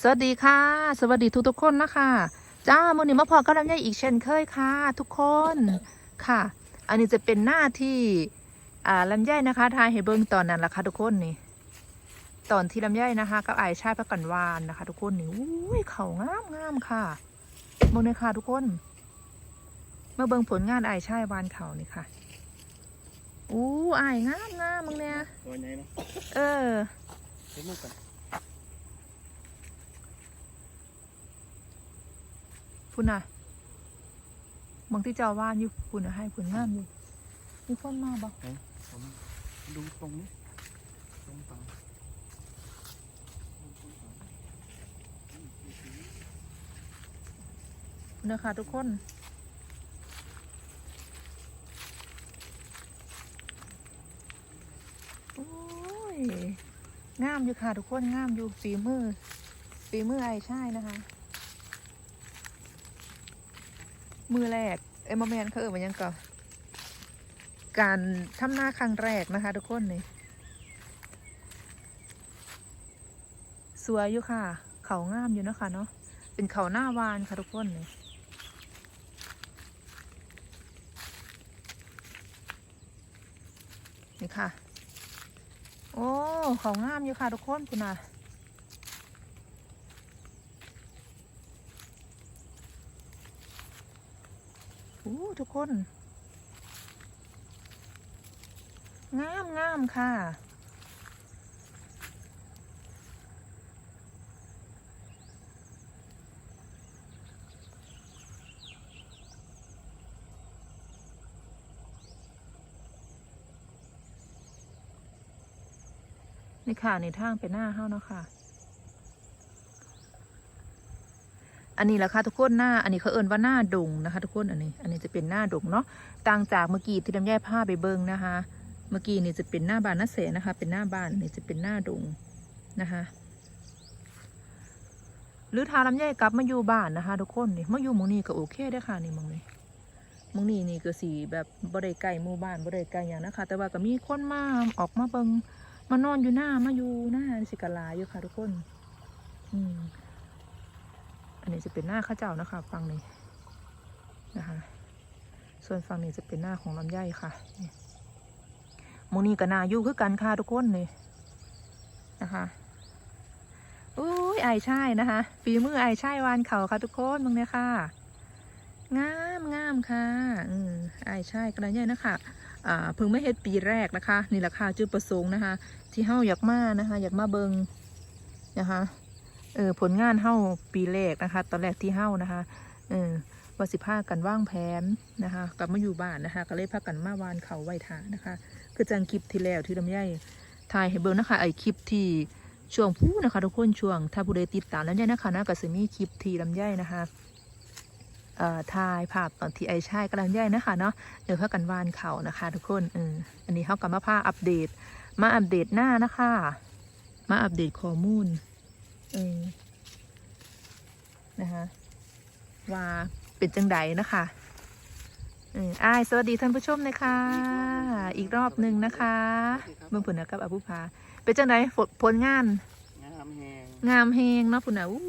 สวัสดีค่ะ สวัสดีทุกทุกๆคนนะคะจ้ามือนี้มาพอกับลำไยอีกเช่นเคยค่ะ ทุกคนค่ะ อันนี้จะเป็นหน้าที่อ่าลำไยนะคะทายให้เบิ้งตอนนั้นละค่ะทุกคนนี่ตอนที่ลำไยนะคะกับไอายชายพักกันวานนะคะ ทุกคนนี่อุ้ยเขางามงามค่ะเบิ้งเลยค่ะทุกคนเมื่อเบิ้งผลงานไอายชายวานเขานี่ค่ะอู้ไอายงามงามมึงเนี่ยตัวใหญ่เนาะเออ เห็นมุกกัน พุ่นน่ะบางที่เจ้าว่านอยู่พุ่นน่ะให้ผลงามอยู่มีคนมาบ่ผมดูตรงนี้ตรงฝั่งนะคะทุกคนโอ้ยงามอยู่ค่ะทุกคนงามอยู่ฝีมือฝีมือไอ้ใช่นะคะ มือแรกเอ็มแมนเขาเอ่ยมันยังก่อนการทำหน้าครั้งแรกนะคะทุกคนนี่สวยอยู่ค่ะ เขางามอยู่นะคะเนาะเป็นเขาหน้าวานค่ะทุกคนนี่นี่ค่ะ โอ้เขางามอยู่ค่ะทุกคนคุณน่ะ ทุกคน งามงามค่ะนี่ค่ะในทางไปหน้าเฮาเนาะค่ะ อันนี้แหละค่ะทุกคนหน้า อันนี้เขาเอิ้นว่าหน้าดงนะคะ ทุกคนอันนี้ อันนี้จะเป็นหน้าดงเนาะต่างจากเมื่อกี้ที่ลำไยผ้าไปเบิงนะคะ เมื่อกี้นี่จะเป็นหน้าบานหน้าเสนะคะ เป็นหน้าบานนนี้จะเป็นหน้าดงนะคะหรือทาลำไยกลับมาอยู่บ้านนะคะ ทุกคนนี่มาอยู่มองนี้ก็โอเคได้ค่ะนี่มองนี้มองนี้นี่ก็สีแบบบ่ได้ไกลหมู่บ้านบ่ได้ไกลอย่างนะคะ แต่ว่าก็มีคนมาออกมาเบิงมานอนอยู่หน้ามาอยู่หน้าสิกะลาอยู่ค่ะ ทุกคน อืม นนี้จะเป็นหน้าข้าเจ้านะคะฝั่งนี้นะคะ ส่วนฝั่งนี้จะเป็นหน้าของลำไยค่ะมูนี่กับนาอยู่คือกันค่ะทุกคนนี่นะคะอุ้ยไอช่ายนะคะฝีมือไอช่ายวานเขาค่ะทุกคนมึงเนี่ยค่ะ งามงามค่ะ อืมไอช่ายกันเลยนะคะอ่าเพิ่งไม่เฮ็ดปีแรกนะคะ นี่แหละค่ะจุดประสงค์นะคะ ที่เฮาอยากมานะคะ อยากมาเบิงนะคะ เออผลงานเฮาปีแรกนะคะ ตอนแรกที่เฮานะคะเออว่าสิพากันว่างแผนนะคะกลับมาอยู่บ้านนะคะ ก็เลยพากันมาวานเขาไหวทานะคะคือจังคลิปที่แล้วที่ลำไยถ่ายให้เบิงนะคะไอคลิปที่ช่วงพูนะคะ ทุกคนช่วงถ้าผู้ใดติดตามลำไยนะคะนะก็จะมีคลิปที่ลำไยนะคะเอ่อถ่ายภาพตอนที่ไอชายกำลังย่ายนะคะเนาะเดี๋ยวเพื่อกันวานเขานะคะ ทุกคนเอออันนี้เขากับมาพาอัปเดต มาอัปเดตหน้านะคะ มาอัปเดตข้อมูล เออนะคะว่าเป็นจังใดนะคะเอออ้ายสวัสดีท่านผู้ชมนะคะ อีกรอบหนึ่งนะคะเมื่อผุนนะกับอภุภาเป็นจังใดผลผลงาน งามแหงงามเฮงเนาะผุนนะอู้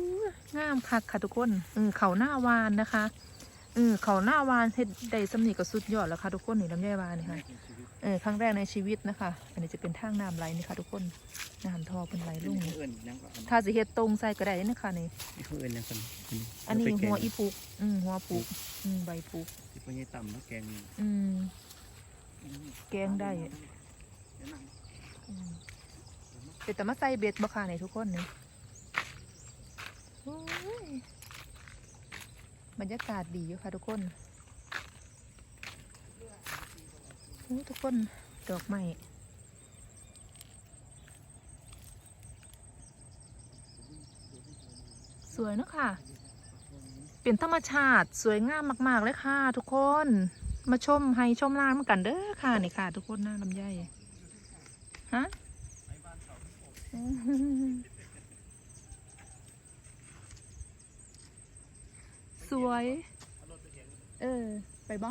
งามคักค่ะทุกคนเออเขาหน้าวานนะคะเออเขาหน้าวานเฮ็ดได้สำนีก็สุดยอดแล้วค่ะทุกคนนี่ลำไยวานนี่ค่ะ เออครั้งแรกในชีวิตนะคะ อันนี้จะเป็นทางน้ำไหลนี่ค่ะทุกคนน้ำท่อเป็นไหลลุ่งนี่เอิญยังก่อนถ้าสิเฮ็ดตรงใส่ก็ได้นะคะนี่นี่เขาเอิญยังก่อนอันนี้หัวอีปุกอืมหัวปุกอืมใบปุกที่พ่อใหญ่ต่ำแล้วแกงนี่อืมแกงได้อืมเป็นแต่มาใส่เบ็ดบ่ค่ะในทุกคนนี่โอ้ยบรรยากาศดีอยู่ค่ะทุกคนโอ้ย ทุกคนดอกไม้สวยเนอะค่ะ เป็นธรรมชาติสวยงามมาก ๆ เลยค่ะ ทุกคนมาชมให้ชมร้านมือนกันเด้อค่ะนี่ค่ะ ทุกคนหน้าลำไยฮะสวย เออ ไปบ้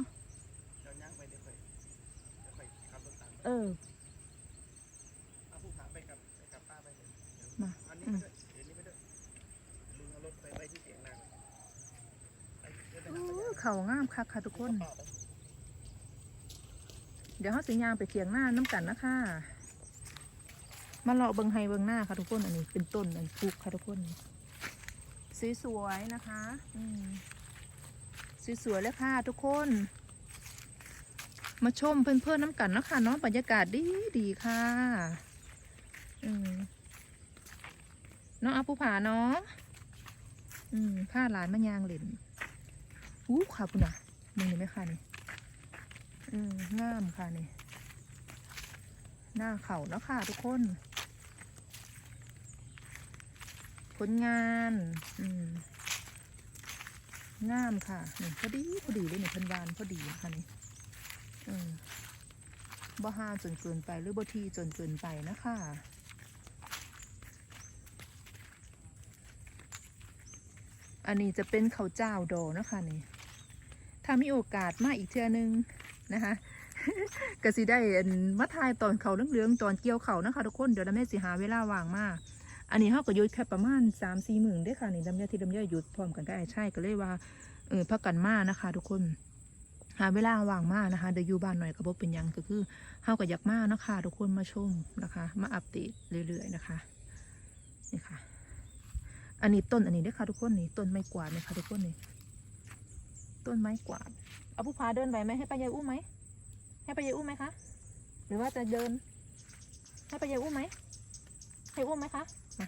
เออเอาผู้ถามไปกับไปกับป้าไปอันนี้ไม่ด้วยเดี๋นี้ไม่ด้วยลุงเอารถไปไว้ที่เสียงนาเออเขางามคักค่ะทุกคนเดี๋ยวเขาสิยางไปเคียงหน้าน้ำกันนะคะมาเลาะเบิงไฮเบิงหน้าค่ะทุกคนอันนี้เป็นต้นอันปลูกค่ะทุกคนสวยๆนะคะสวยๆเลยค่ะทุกคน มาชมเพื่อนๆน้ำกันนะคะเนาะบรรยากาศดีดีค่ะน้องอาภูผาเนาะอืมผ้าหลานมายางเหล่นอู้ค่ะคุณอะมึงเห็นไหมคะนี่งามค่ะนี่ หน้าเข่าเนาะค่ะทุกคน ผลงานงามค่ะนี่พอดีพอดีเลยเนี่เพันวานพอดีค่ะนี่ บ่ฮาจนเกินไปหรือบ่ทีจนเกินไปนะคะอันนี้จะเป็นข้าวเจ้าดอนะคะนี่ ถ้ามีโอกาสมาอีกเทื่อนึงนะคะก็สิได้มาทายตอนเขาเรื่องๆตอนเกี่ยวเขานะคะทุกคนเดี๋ยวดำเนสิหาเวลาว่างมากอันนี้เขาก็ยุดแค่ประมาณสามสี่หมื่นได้ค่ะนี่ดำเนินที่ดำเนินหยุดพร้อมกันก็ได้ใช่ก็เลยว่าเออพักกันมานะคะ ทุกคน หาเวลาว่างมากนะคะเดี๋ยวอยู่บ้านหน่อยก็บ่เป็นยังก็คือเฮาก็อยากมาเนาะคะทุกคนมาชมนะคะ มาอัปเดตเรื่อยๆนะคะนี่ค่ะ อันนี้ต้นอันนี้ด้อค่ะทุกคนนี่ต้นไม้กวาดนะคะทุกคนนี่ต้นไม้กวาดเอาผู้พาเดินไหวไหมให้ป้ายายอุ้มไหมให้ป้ายายอุ้มไหมคะหรือว่าจะเดิน ให้ป้ายายอุ้มไหมให้อุ้มไหมคะมา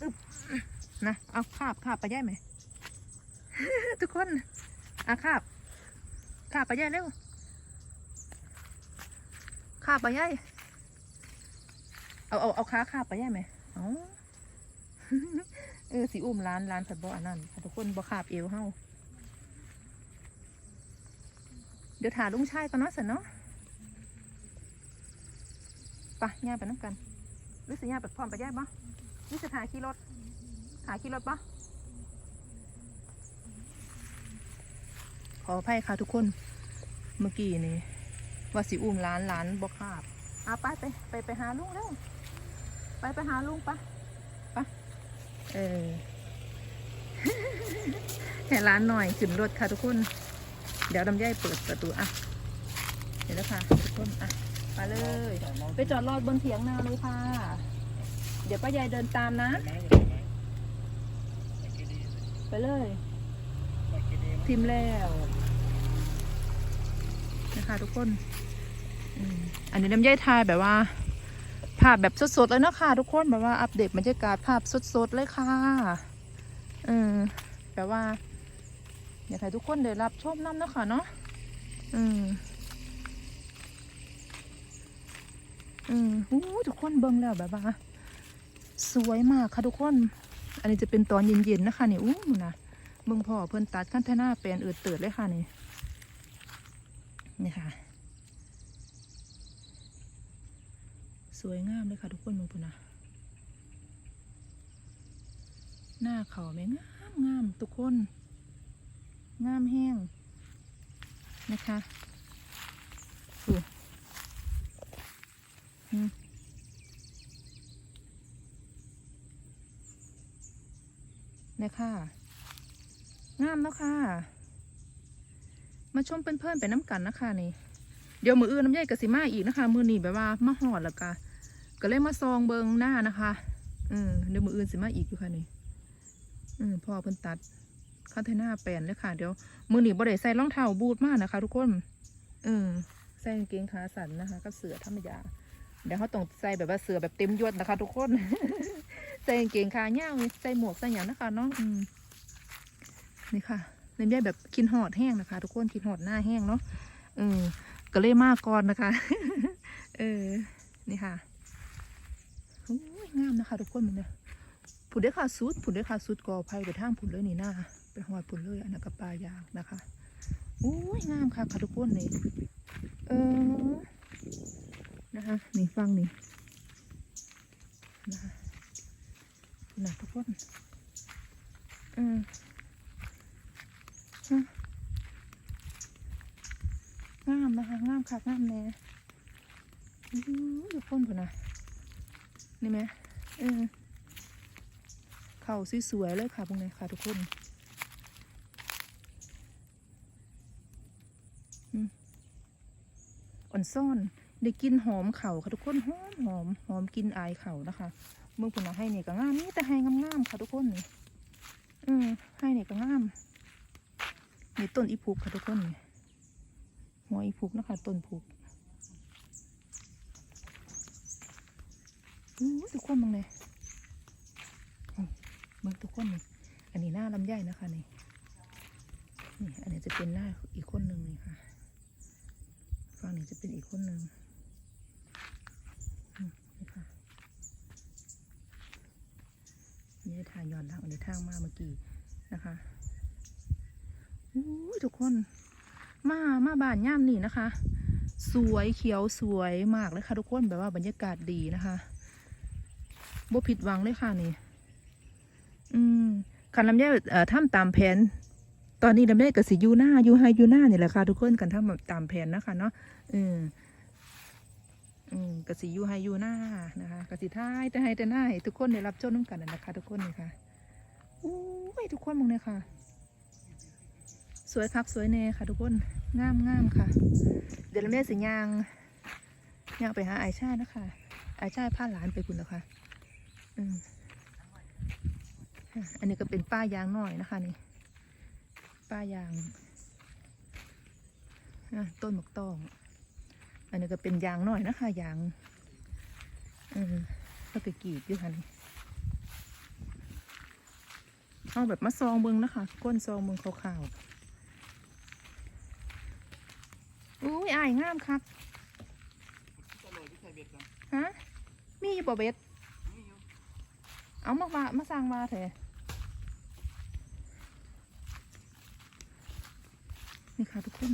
อึบนะเอาคาบคาบป้ายายไหม ทุกคนอะคาบคาบไป้ายายเร็วคาบไป้ายายเอาเอาเอาขาคาบไป้ายายไหมเอาเออสีอุ้มร้านร้านผัดบ่อันนั้นทุกคนบ่ขาบเอวเฮาเดี๋ยวถาลุงชายก่อนเนาะสันเนาะไปะย่าไปน้ำกันรือสิย่าไปพร้อมไปย่าบ่นี่จะถ่ายขี่รถถ่ายขี่รถบ่ ขออภัยค่ะทุกคน เมื่อกี้นี่ว่าสิอุ้มร้านร้านบ่ขาบอะไปไปไปไปหาลุงเร็วไปไปหาลุงปะปะเออแห่ร้านหน่อยขึ้นรถค่ะทุกคน เดี๋ยวดำย่ายเปิดประตูอะเดี๋ยวแล้วค่ะทุกคนอะมาเลย ไปจอดรอดบนเถียงนาเลยค่ะ เดี๋ยวป้ายายเดินตามนะ ไปเลยทิมแล้ว นะคะทุกคนอันนี้น้ำย่ายทายแบบว่า ภาพแบบสดๆเลยเนาะค่ะทุกคนแบบว่าอัปเดตบรรยากาศภาพสดๆเลยค่ะเออแบบว่า อยากให้ทุกคนได้รับชมน้ำเนาะค่ะเนาะอืมอืมอู้ทุกคนเบิ่งแล้วแบบว่า สวยมากค่ะทุกคน อันนี้จะเป็นตอนเย็นๆนะคะนี่อู้นู่นะเบิ่งพ่อเพิ่นตัดขั้นเทน่าแปลนเอืดเติดเลยค่ะนี่ นี่ค่ะ สวยงามเลยค่ะทุกคนมองปุ่นนะหน้าเขาแม่งามงามทุกคน งามแห้งนะคะดูอืมเนี่ยค่ะงามแล้วค่ะ มาชมเพื่อนๆไปน้ำกันนะคะนี่ เดี๋ยวมืออื่นน้ำใยกสิมาอีกนะคะ มือหนีแบบว่ามาหอดแล้วก็ก็เลยมาซองเบิงหน้านะคะอืมเดี๋ยวมืออื่นสิมาอีกอยู่ค่ะนี่อืมพ่อเพิ่นตัดคอนเทนเนอร์แปลนเลยค่ะ เดี๋ยวมือหนีบ่ได้ใส่รองเท้าบูทมากนะคะ ทุกคนอืมใส่กางเกงขาสั้นนะคะก็เสือธรรมดาเดี๋ยวเขาต้องใส่แบบว่าเสือแบบเต็มยศนะคะ ทุกคน ใส่กางเกงขายวใส่หมวกใส่หยังนะคะเนาะอืมนี่ค่ะ น้ำใยแบบกินหอดแห้งนะคะ ทุกคนกินหอดหน้าแห้งเนาะเอืมก็เลยมากก่อนนะคะ เออ นี่ค่ะโอ้ยงามนะคะ ทุกคนมันเนี่ยผุดได้ค่ะสุดผุดได้ค่ะสุดกอไผ่ไปทางผุดเลยนี่หน้าไปหอดผุดเลยอันนั้นกับปลายางนะคะโอ้ยงามค่ะค่ะทุกคนนี่เออนะคะนี่ฟังนี่นะคะนะทุกคนอืมอะ งามนะคะงามค่ะงามแน่ดูพ่นผุนะนี่ไหมเออเข่าสวยๆเลยค่ะพวกนี้ค่ะทุกคนอ่อนซ่อนได้กินหอมเข่าค่ะทุกคนหอมหอมหอมกินอายเข่านะคะเมื่อผุมาให้เนี่ยก็งามนี่แต่ให้งามๆค่ะทุกคนนี่อืมให้เนี่ยก็งาม นี่ต้นอีพุกค่ะทุกคนนี่หัวอีพุกนะคะต้นพุกอู้ทุกคนมองเลยมเบิ่งทุกคนนี่อันนี้หน้าลำไยนะคะนี่นี่อันนี้จะเป็นหน้าอีกคนหนึ่งนี่ค่ะฝั่งนี้จะเป็นอีกคนหนึ่งนี่ค่ะนี่ได้ทางย้อนหลังอันนี้ทางมาเมื่อกี้นะคะ ทุกคน มามาบ้านย่ามนี่นะคะ สวยเขียวสวยมากเลยค่ะทุกคนแบบว่าบรรยากาศดีนะคะบ่ผิดหวังเลยค่ะนี่ อืมคันลำไยเอ่อทำตามแผน ตอนนี้ลำไยกับสิยูหน้ายูไฮยูหน้าเนี่ยแหละค่ะทุกคนกันทำแบบตามแผนนะคะเนาะอืมอืมกสิยูไฮยูหน้านะคะกสิท้ายแต่ให้แต่หน้าทุกคนได้รับชมน้ำกันนั่นนะคะทุกคนนี่ค่ะอู้ยทุกคนมองเลยค่ะ วยคักสวยแน่ค่ะทุกคนงามงามค่ะ เดี๋ยวเราแม่สิยางยางไปหาไอชานะคะไอชาพาหลานไปคุณแล้วค่ะอืมอันนี้ก็เป็นป้ายางหน่อยนะคะนี่ ป้ายางต้นหมกตอง อันนี้ก็เป็นยางหน่อยนะคะยางเออแล้วก็กรีดอยู่ค่ะนี่เอาแบบมาซองเบิงนะคะ ก้นซองเบิงขาวๆ อุ้ยอายงามครับจะเลยที่ใส่เบ็ดกันฮะมีอยู่บ่เบ็ดเอามาว่ามาสร้างมาเถอะนี่ค่ะทุกคน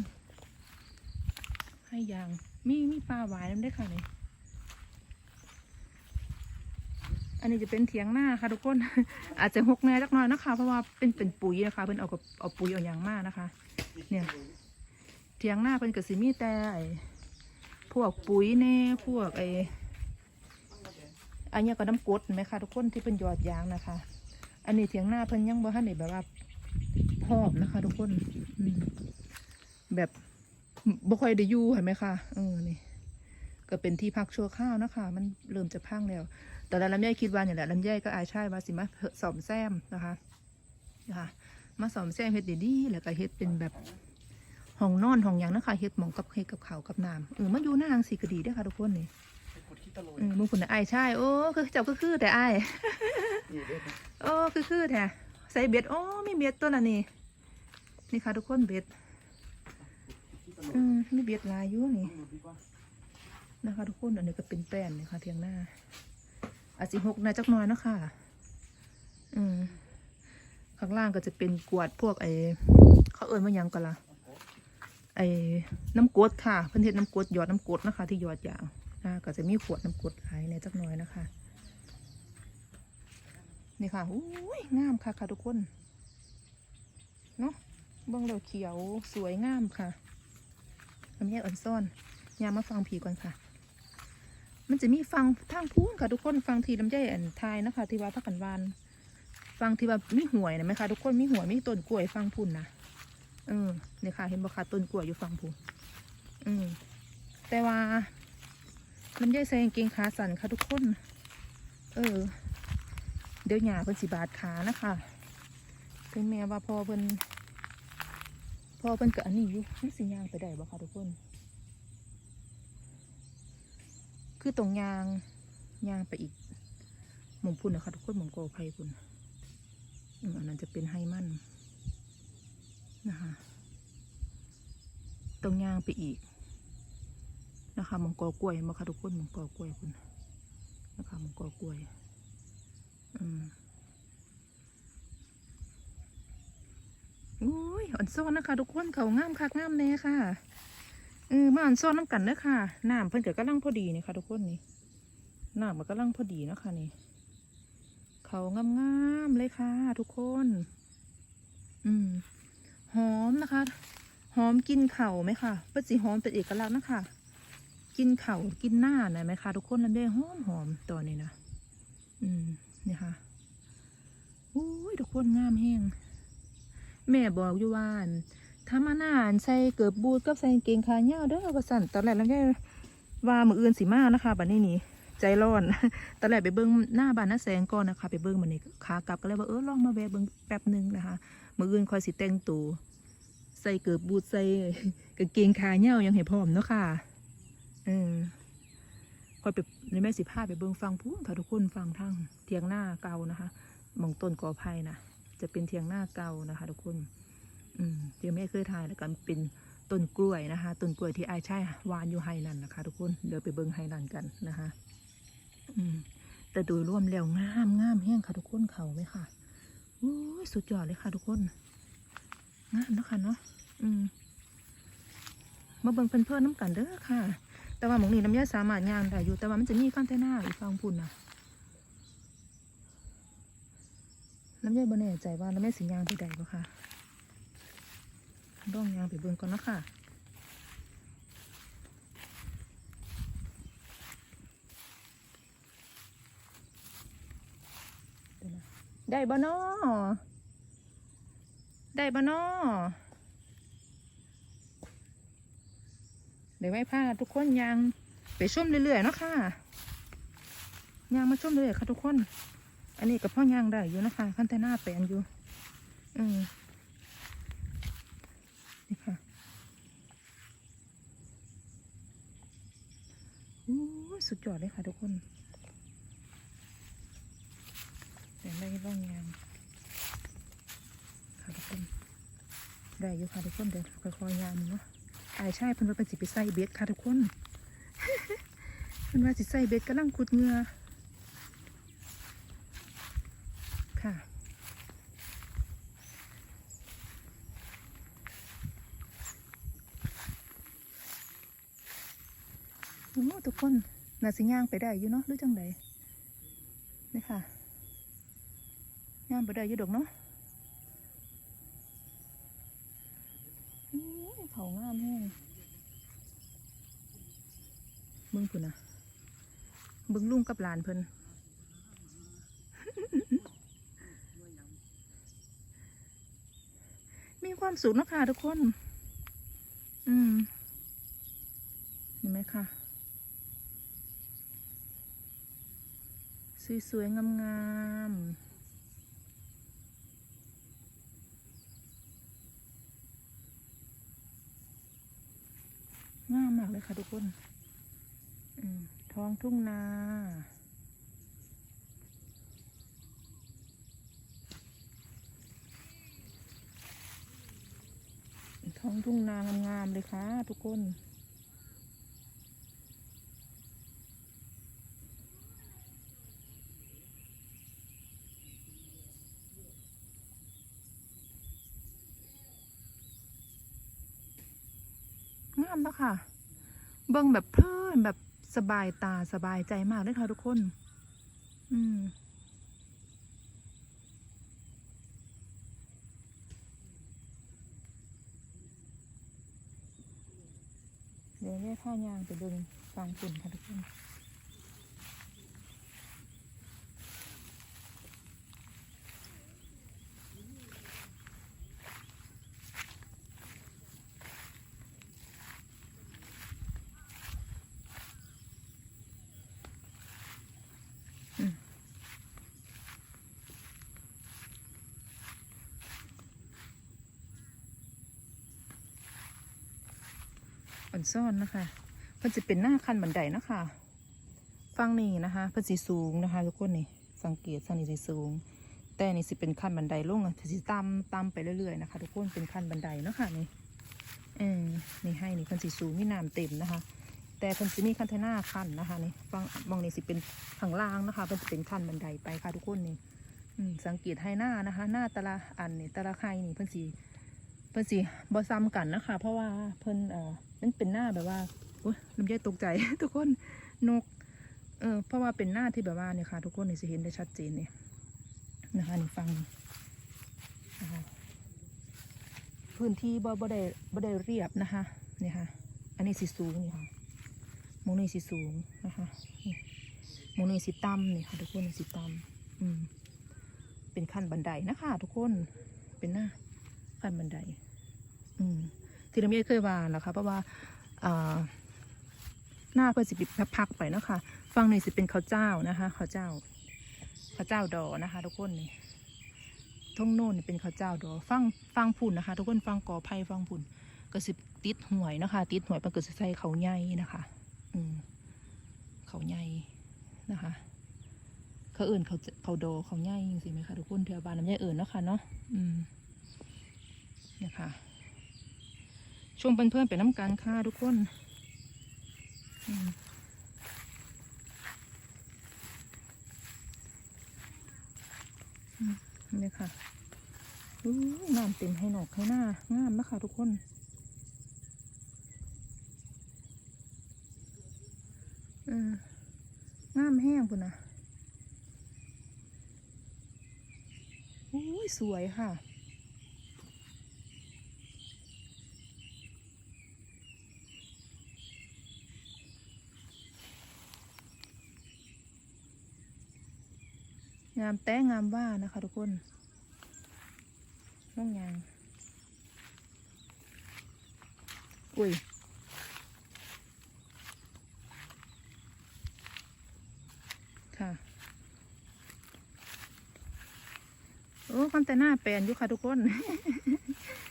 ให้ยาง มีมีปลาหวายน้ำได้ค่ะนี่อันนี้จะเป็นเถียงหน้าค่ะทุกคน อาจจะหกแน่จักหน่อยนะคะ เพราะว่าเป็นเป็นปุ๋ยนะคะเป็นเอากับเอาปุ๋ยเอาอย่างมากนะคะ เนี่ย เถียงหน้าเป็นกระสีมีแต่ไอ้พวกปุ๋ยแน่พวกไอ้อันนี้ก็น้ำกดไหมคะทุกคนที่เป็นหยอดยางนะคะ อันนี้เถียงหน้าเพิ่นยังบ่ทันได้แบบว่าพอมนะคะ ทุกคนแบบบ่ค่อยได้อยู่เห็นไหมคะเออนี่ก็เป็นที่พักชั่วข้าวนะคะ มันเริ่มจะพังแล้ว แต่ละลำไยคิดว่าเนี่ยแหละลำไยก็อายใช่ว่าสิมาสอมแซมนะคะนะคะมาสอมแซมเฮ็ดดีๆแล้วก็เฮ็ดเป็นแบบ ห้องนอนห้องหยังนะคะเฮ็ดหมองกับเฮ็ดกับเขาวกับน้ำเออมาอยู่หน้าอังสีก็ดีเด้อค่ะทุกคนนี่ไปขุดขี้ตะโลยเออมึงคุณน่ะอายใช่โอ้คือเจ้าก็คือแต่อายนี่เด็ดนะโอ้คือคือแท้ใส่เบ็ดโอ้มีเบ็ดตัวน่ะนี่นี่ค่ะทุกคนเบ็ดขี้ตะโลยอืมมีเบ็ดหลายอยู่นี่นี่ดูดีกว่านะคะทุกคนอันนี้ก็เป็นแป้นเลยค่ะเทียงหน้าอาจสิหกหนาจักหน่อยเนาะค่ะ อืมข้างล่างก็จะเป็นกวดพวกไอ้เขาเอิ้นว่าหยังกันล่ะ ไอ้น้ำกรดค่ะเพิ่นเฮ็ดน้ำกรดหยอดน้ำกรดนะคะ ที่หยอดยางนะก็จะมีขวดน้ำกรดหลายในจักหน่อยนะคะ นี่ค่ะอุ้ยงามค่ะค่ะทุกคนเนาะบ้องเราเขียวสวยงามค่ะลำไยอ่อนซ่อนยามมาฟังผีก่อนค่ะ มันจะมีฟังทางพูนค่ะทุกคนฟังทีลำไยอันทายนะคะที่ว่าพักกันวานฟังที่ว่ามีหวยนะไหมคะทุกคนมีหวยมีต้นกล้วยฟังพุ่นนะ เออเนี่ยค่ะ เห็นบ่คะต้นกล้วยอยู่ฟังพูอืมแต่ว่าลำไยใส่กางเกงขาสั้นค่ะทุกคน เออ เดี๋ยวหยาเพิ่นสิบาดขานะคะถึงแม้ว่าพอเพิ่นพอเพิ่นกับอันนี้อยู่มันสิยางไปได้บ่คะทุกคน คือตรงยางยางไปอีกหมองพุ่นนะคะทุกคนหมองโกไผ่พุ่นอันนั้นจะเป็นไฮมัน นะคะตรงย่างไปอีกนะคะมองกอกล้วยมาค่ะทุกคนมองกอกล้วยพุ่นะคะมองกอกล้วยอืมอุ้ยอ่อนซ้อนนะคะ ทุกคนเขางามคักงามแน่ค่ะเออมาอ่อนซ้อนน้ำกันเด้อค่ะน้ำเพิ่นเกิดกำลังพอดีนี่ค่ะ ทุกคนนี่น้ำมันกำลังพอดีนะคะนี่เขางามๆเลยค่ะ ทุกคน อืม หอมนะคะ หอมกินเข่าไหมคะเพื่อสีหอมเป็นเอกลักษณ์นะคะ กินเข่ากินหน้าหน่อยไหมคะทุกคนล้วได้หอมหอมตัวนี้นะ อืมนี่ค่ะอุ้ยทุกคนงามแห้งแม่บอกอยู่ว่านถ้ามาหน้าอันใส่เกือบบูทกับใส่กางเกงขายาเด้อว่าสั่นตอนแรกล้วแกว่ามืออื่นสิมานะคะบัดนี้นี่ใจร้อนตอนแรกไปเบิ้งหน้าบ้านน้าแสงก่อนนะคะ ไปเบิ้งมันนี่ขากลับก็เลยว่าเออลองมาแวะเบิ้งแป๊บหนึงนะคะ มืออื่นคอยสิแต่งตัวใส่เกือบบูทใส่กางเกงขายาวยังให้พร้อมเนาะค่ะเออคอยไปในแม่สิพาไปเบิ้งฟังพูนค่ะทุกคนฟังทั้งเทียงหน้าเก่านะคะมองต้นกอไผ่นะจะเป็นเทียงหน้าเก่านะคะ ทุกคน อืมเดี๋ยวแม่เคยถ่ายแล้วก็เป็นต้นกล้วยนะคะต้นกล้วยที่ไอ้ายใช่วานอยู่ไฮนันนะคะ ทุกคนเดี๋ยวไปเบิ้งไฮนันกันนะคะ อืมแต่โดยรวมแล้วงามงามแห้งค่ะทุกคนเขาไหมค่ะ อ้ยสุดยอดเลยค่ะทุกคนงามเนาะค่ะเนาะอืมมาเบิ่งเพื่อนๆน้ำกันเด้อค่ะ แต่ว่าหมองนี้น้ำยาสามารถงานได้อยู่แต่ว่ามันจะมีขั้นแต่หน้าอีกฟังพุ่นนะน้ำยาบ่แน่ใจว่าน้ำยาสิยางไปใดบ่ค่ะต้องยางไปเบิ่งก่อนเนาะค่ะเดี๋ยวนะ ได้บ่นอได้บ่นอเดี๋ยวไว้พาทุกคนยางไปชมเรื่อยๆเนาะค่ะยางมาชมเรื่อยๆค่ะทุกคน อันนี้กับพ่อยางได้อยู่นะคะขั้นแต่หน้าแปลนอยู่ อืมนี่ค่ะอู้สุดยอดเลยค่ะทุกคน เดี๋ยวได้ร่องยางค่ะทุกคนได้อยู่ค่ะทุกคนเดี๋ยวค่อยๆยางเนาะไอายใช่เพิ่นว่าเป็นสิไปใส่เบ็ดค่ะทุกคนเพิ่นว่าสิใส่เบ็ดกำลังขุดเงือค่ะโอ้ทุกคนน่าสิย่างไปได้อยู่เนาะหรือจังใดนี่ค่ะ ย่างไปได้ยู่ดอกเนาะโอ้ยเขางามแห้งเบิ่งพุ่นนะเบิ่งลุงกับหลานเพิ่นมีความสุขนะค่ะทุกคน อืมเห็นไหมคะสวยๆงามๆ งามมากเลยค่ะทุกคนท้องทุ่งนาท้องทุ่งนางามๆเลยค่ะทุกคน งามแล้วค่ะ เบิ่งแบบเพลินแบบสบายตาสบายใจมากเลยค่ะทุกคน อืมเดี๋ยวแม่ข้ายางไปดึงฟังฝุ่นค่ะทุกคน อ่อนซ่อนนะคะเพิ่นจะเป็นหน้าคันบันไดนะคะฟังนี่นะคะเพิ่นสีสูงนะคะทุกคนนี่สังเกตสันนี่สีสูง แต่นี่สิเป็นคันบันไดลงอะสิตามตามไปเรื่อยๆนะคะทุกคนเป็นคันบันไดเนาะค่ะนี่เออนี่ให้นี่เพิ่นสีสูงมีน้ำเต็มนะคะ แต่เพิ่นสิมีคันเทน่าคันนะคะนี่ฟังมองนี่สิเป็นข้างล่างนะคะเพิ่นจะเป็นคันบันไดไปค่ะทุกคนนี่สังเกตให้หน้านะคะ หน้าต่ละอันนี่ต่ละไข่นี่เพิ่นสี เพิ่นสีบ่ซ้ำกันนะคะ เพราะว่าเพิ่นเอ่อมันเป็นหน้าแบบว่าโอ้ยลำไยตกใจ ทุกคนนกเออเพราะว่าเป็นหน้าที่แบบว่าเนี่ยค่ะ ทุกคนนี่จะเห็นได้ชัดเจนเนี่ยนะคะนี่ฟังนะคะพื้นที่บ่บ่ได้บ่ได้เรียบนะคะเนี่ยค่ะ อันนี้สีสูงนี่ค่ะมงนี่สีสูงนะคะมงนี่สีต่ำนี่ค่ะ ทุกคนสีต่ำอืมเป็นขั้นบันไดนะคะ ทุกคนเป็นหน้า ขั้นบันได อืมที่เราไม่เคยว่านะคะเพราะว่าอ่าหน้าเพื่อสิปิพักๆไปเนาะคะฟังนี่สิเป็นข้าวเจ้านะคะข้าวเจ้าข้าวเจ้าดอนะคะ ทุกคนนี่ท่งโน่นเป็นข้าวเจ้าดอฟังฟังพุ่นนะคะ ทุกคนฟังกอไผ่ฟังพุ่นก็สิติดหวยนะคะ ติดหวยมันก็สิใส่เขาใหญ่นะคะ อืมเขาใหญ่นะคะ เขาเอื่นเขาเขาโดเขาใหญ่จริงๆไหมคะทุกคนเทือบานน้ำใหญ่เอื่นเนาะค่ะเนาะอืม เนี่ยค่ะช่วงเพื่อนๆเป็นน้ำกันค่ะทุกคนนี่ค่ะอู้งามเต็มให้หนอกให้หน้างามนะคะทุกคนงามแห้งปุ่นนะอุ้ยสวยค่ะามแต่งามว่านะคะทุกคนน้องยาง อุ้ยค่ะโอ้คอนแต่หน้าแปลนอยู่ค่ะทุกคน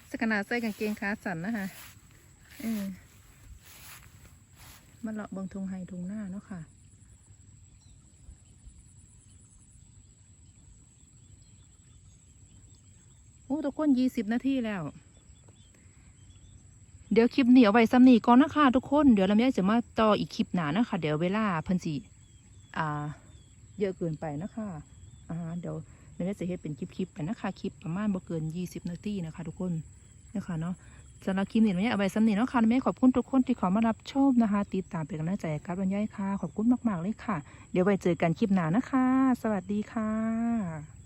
สกนาใส่กางเกงขาสั้นนะคะเออมาเลาะบิงทงไฮทงหน้าเนาะค่ะ ทุกคนยี่สิบนาทีแล้ว เดี๋ยวคลิปนี้เอาไว้ซ้ำนี้ก่อนนะคะทุกคน เดี๋ยวเราไม่ได้จะมาต่ออีกคลิปหนานะคะ เดี๋ยวเวลาเพิ่นสิอ่า เยอะเกินไปนะคะอ่าเดี๋ยวไม่ได้จะเฮ็ดเป็นคลิปๆไปนะคะ คลิปประมาณบ่เกิน20นาทีนะคะ ทุกคนนะคะเนาะสำหรับคลิปนี้ไม่เอาไว้สำนีเนาะค่ะแม่ขอบคุณทุกคนที่เขอมารับชมนะคะ ติดตามเป็นกำลังใจกับบรรยายค่ะ ขอบคุณมากๆเลยค่ะ เดี๋ยวไว้เจอกันคลิปหนานะคะ สวัสดีค่ะ